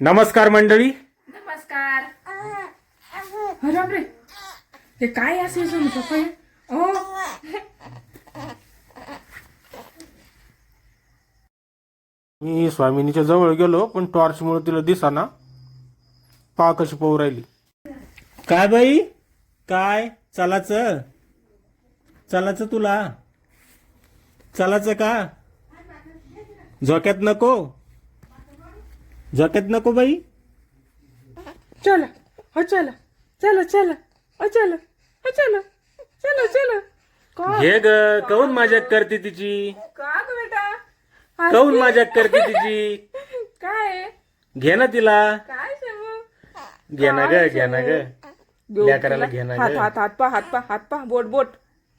नमस्कार मंडळी. नमस्कार. अरे बापरे. हे काय असे पप्पा हे? ओ. मी स्वामिनीच्या जवळ गेलो पण टॉर्चमुळे तिला दिसाना. पहा कशी पोहू राहिली. काय बाई? काय? चलाच? चलाच तुला? चलाच का? झोक्यात नको? झोक्यात नको बाई. चला हो चला. चला चला. हो चला. हो चला. चला चला. का घे ग. काऊन मजाक करते तिची? का ग बेटा? काऊन मजाक करते तिची? काय? घे ना तिला. काय सांगू? घे ना ग घे ना ग. लेकराला घे ना हात ग. हात हात पा हात पा हात पा बोट बोट.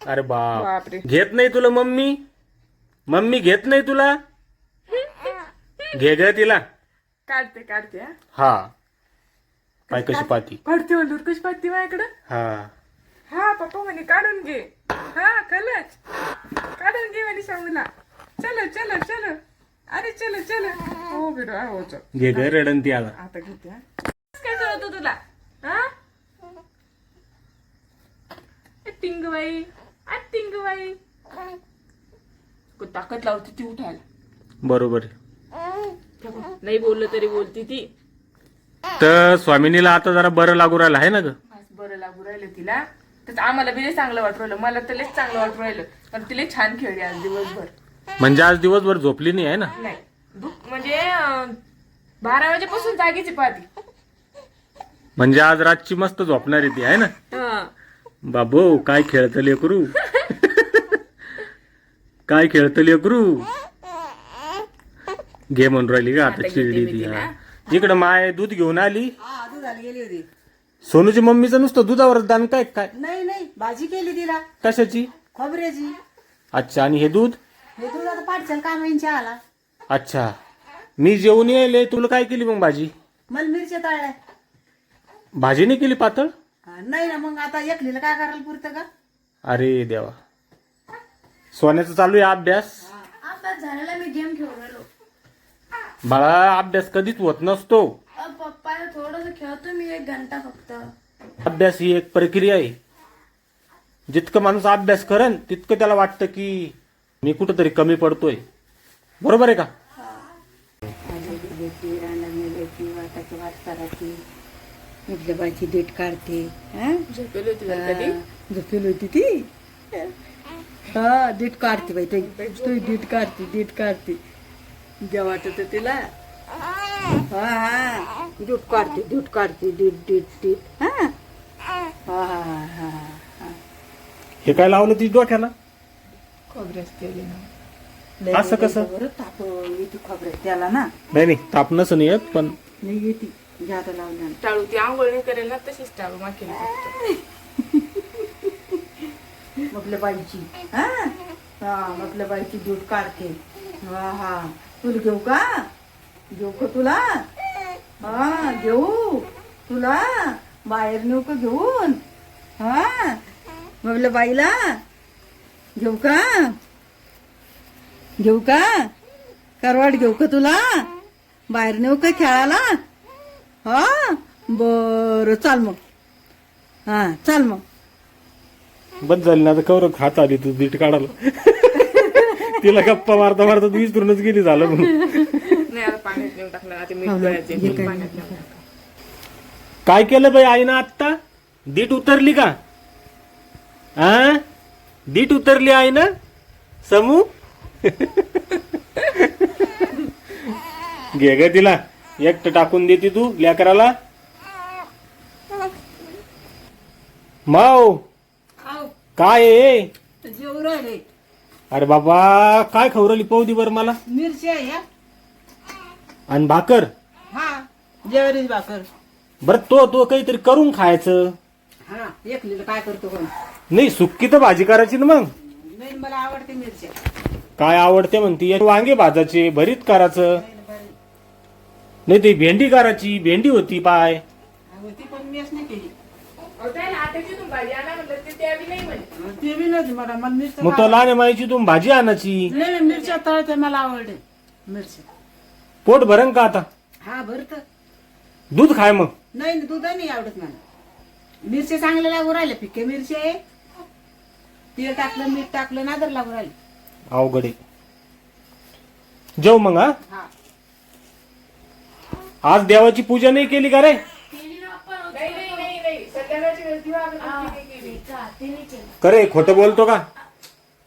अरे बाप. बापरे. घेत नाही तुला मम्मी? मम्मी घेत नाही तुला? घे ग तिला. काढते काढते हा. हा. पाय कशी पाती काढते म्हणलं कशी पाहते माझ्याकडं? हा. हा पप्पा म्हणे काढून घे. हा खलच काढून घे म्हणे सांगूला चलो चलो चलो. अरे चलो चलो. हो बेटा हो चल. घे ग रडंती आला आता. घेते हा. काय कळत तुला? हा? टिंगबाई आ टिंगबाई को ताकद लावते ती उठायला. बरोबर आहे. नाही बोललं तरी बोलती ती. तर स्वामिनीला आता जरा बरं लागू राहिलं आहे ना ग? बरं लागू राहिलं तिला. तर आम्हाला बी लय चांगलं वाटू राहिलं. मला तर लयच चांगलं वाटू राहिलं. पण तिला छान खेळली आज दिवसभर. म्हणजे आज दिवसभर झोपली नाही आहे ना? नाही. म्हणजे अं, बारा वाजेपासून जागीची पाहती. म्हणजे आज रातची मस्त झोपणार आहे ती आहे ना? बाबो काय खेळतं लेकरू? काय खेळतं लेकरू? घे म्हणून राहिली का? आता चिरडी ती हा. इकडं माय दूध घेऊन आली. हा दुधाला गेली होती. सोनूची मम्मीचं नुसतं दुधावर दान काय काय? नाही नाही भाजी केली तिला. कशाची? खोबऱ्याची. अच्छा आणि हे दूध? हे दूध आता पाठचाल कामांची आला. अच्छा. मी जेवून यायले तुला काय केली मग भाजी? मला मिरच्या तळल्या. भाजी नाही केली पातळ? हा, नाही ना मग आता एकलीला काय करायला पुरतं का? अरे देवा. सोन्याचा चालू आहे अभ्यास. अभ्यास झालेला मी गेम खेळून राहिलो. बाळा अभ्यास कधीच होत नसतो. अ, पप्पा थोडस खेळतो मी एक घंटा फक्त. अभ्यास ही एक प्रक्रिया आहे. जितकं माणूस अभ्यास करेन तितकं त्याला वाटतं की मी कुठंतरी कमी पडतोय. बरोबर आहे का? वाटाची करायची इथल्या बायची डेट काढते हा? झोपेली होती जरा कधी हा, झोपेली होती ती हा डेट काढते बाई ते तू डेट काढते डेट काढते. जे वाटत तिला. हा हा. दूध काढते दूध काढते डेट डेट डेट हा. हा हा हा हा हा. हे काय लावलं ती डोक्याला? खोबऱ्याच केली ना. लय असं लय कसं? बरं ताप येते खोबऱ्यात त्याला ना. नाही नाही ताप नसून येत पण नाही येते. जाता लावल्या टाळू ती आंघोळ नाही करेल ना तशीच टाळू मा केली फक्त. म्हटलं बाईची हा? हा म्हटलं बाईची दूध काढते. हा हा तुला घेऊ का? घेऊ का तुला? हा घेऊ. तुला? बाहेर नेऊ का घेऊन. हा. म्हटलं बाईला घेऊ का? घेऊ का? करवाट घेऊ का तुला? बाहेर नेऊ का खेळायला? हा? बर चाल मग. हा चाल मग. बस झाली ना आता कवर खात आली तू दीट काढायला. तिला गप्पा मारता मारता तू विसरूनच गेली झालं म्हणून. नाही आता पाण्यात नेऊन टाकलं. आता मीठ गळ्यात येईल. पाण्यात नेऊन टाकलं. काय केलं बाई आईनं आत्ता? दीट उतरली का? आ? दीट उतरली आई ना समू? घे ग तिला. एकटं टाकून देते तू लेकराला. माव काय आहे? जेवू राहिले. अरे बाबा काय खवरली पाहू बर मला? मिरच्या या. आणि भाकर? हा जेवरीच भाकर. बर तो तो काहीतरी करून खायचं. हा एकलीला काय करतो कोण? नाही सुक्की तर भाजी करायची ना मग. नाही मला आवडते मिरच्या काय आवडते म्हणती? वांगे भाजाचे भरीत करायचं. नाही ते भेंडी करायची भेंडी होती पाय. अगं ती पण मीच नाही केली. त्याला आट्याची तुम्ही भाजी आणा म्हणलं ते त्यावी नाही म्हणे ते बी नव्हती मला मला मिरच्या मग तो लहान माईची तुम्ही भाजी आणायची. नाही नाही, मिरच्या तळते मला आवडते. मिरच्या. पोट भरण का आता? हा भरत. दूध खाय मग. नाही नाही, दूध नाही आवडत मला. मिरच्या चांगल्या लागू राहिल्या पिके मिरची आहे. तेल टाकलं मीठ टाकलं नादर लागू राहिले. अवघड आहे. जेव मग हा. हा. आज देवाची पूजा नाही केली का रे? नाही संध्याकाळची वेळ दिवा अगरबत्ती नाही केली. करे खोटं बोलतो का?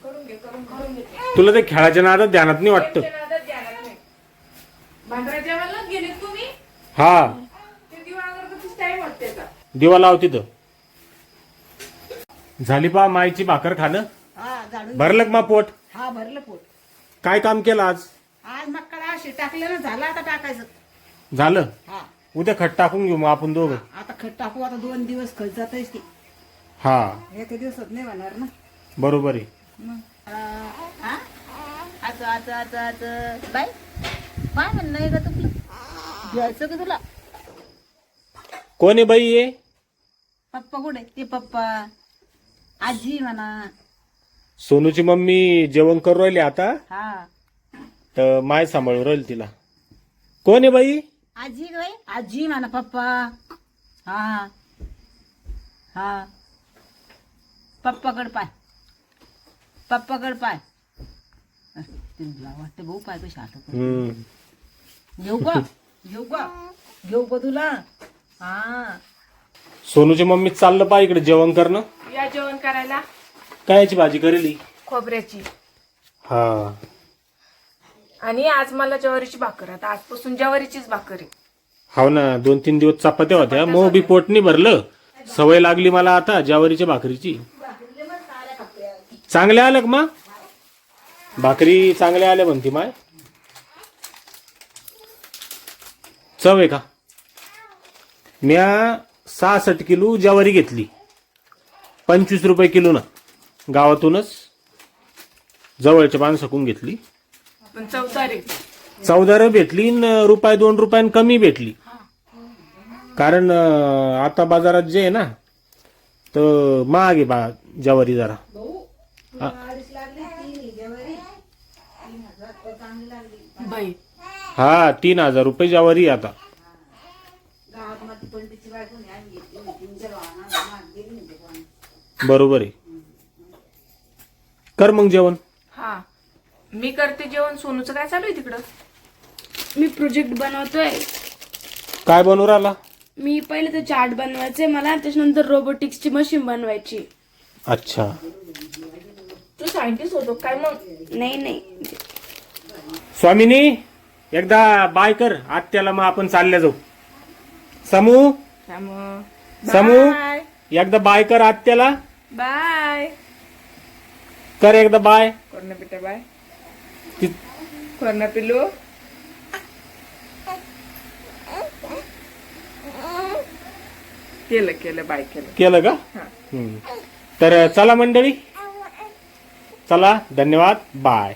करून घे करून करून घे तुला ते खेळाच्या नादात ध्यानात नाही वाटतं? त्या नादात ध्यानात नाही. भांडरा जेवायला गेलेत तुम्ही? हा. ते दिवा अगरबत्तीच टाइम वाटते त्याचा दिवा लाव तिथं. झाली पा मायची भाकर खाणं? हा झाडून भरलं का मा पोट? हा भरलं पोट. काय काम केलं आज? आज मक्का अशी टाकलं ना झालं आता टाकायचं. झालं? हा. उद्या खट टाकून घेऊ मग आपण दोघं. आता खत टाकू आता दोन दिवस खत जातच ती हा. एका दिवसात नाही होणार ना. बरोबर आहे. मग. हा आता आता आता आता बाय काय म्हणणं आहे का तुला. घ्यायचं का तुला. कोण आहे बाई ये पप्पा कुठे ते पप्पा. आजी म्हणा. सोनूची मम्मी जेवण करू राहिली आता? हा. तर माय सांभाळून राहील तिला. कोण आहे बाई? आजी ग बाई. आजी म्हणा पप्पा. हा. हा. पप्पाकड पाय. पप्पाकड पाय. तुला वाटतं भाऊ पाय कशी आता हम्म. घेऊ का? घेऊ का? घेऊ का तुला? हा. सोनूची मम्मी चाललं पा इकडे जेवण करणं. या जेवण करायला. कायची भाजी करेली? खोबऱ्याची. हा. आणि आज मला ज्वारीची भाकर आता आजपासून ज्वारीचीच भाकर आहे. हाव ना दोन तीन दिवस चपात्या होत्या. मग बी पोट नाही भरलं. सवय लागली मला आता ज्वारीच्या भाकरीची. चांगल्या आल्या का मा? भाकरी चांगल्या आल्या म्हणती माय. चव आहे का? म्या सहासष्ट किलो ज्वारी घेतली. पंचवीस रुपये किलो ना. गावातूनच जवळच्या माणसाकून घेतली. पण चौतारी. चौदा भेटली न रुपये दोन रुपयान कमी भेटली. कारण अं, आता बाजारात जे आहे ना तर महाग आहे बा ज्वारी जरा. बाई. हा तीन हजार रुपये ज्वारी आहे आता. बरोबर आहे. कर मग जेवण. हा. मी करते जेवण. सोनूचं काय चालू आहे तिकडं? मी प्रोजेक्ट बनवतोय. काय बनवू राहिला? मी पहिले तर चार्ट बनवायचे मला त्याच्यानंतर रोबोटिक्सची मशीन बनवायची. अच्छा. तू सायंटिस्ट होतो काय मग? नाही नाही. स्वामिनी एकदा बाय कर. आत्याला मग आपण चालल्या जाऊ. समू? समू. एकदा बाय कर आत्याला. बाय. कर एकदा बाय. कोरोना पिटा बाय? कोरोना पिल्लू. केलं केलं बाय केलं. केलं का? हम्म. तर चला मंडळी. चला धन्यवाद. बाय.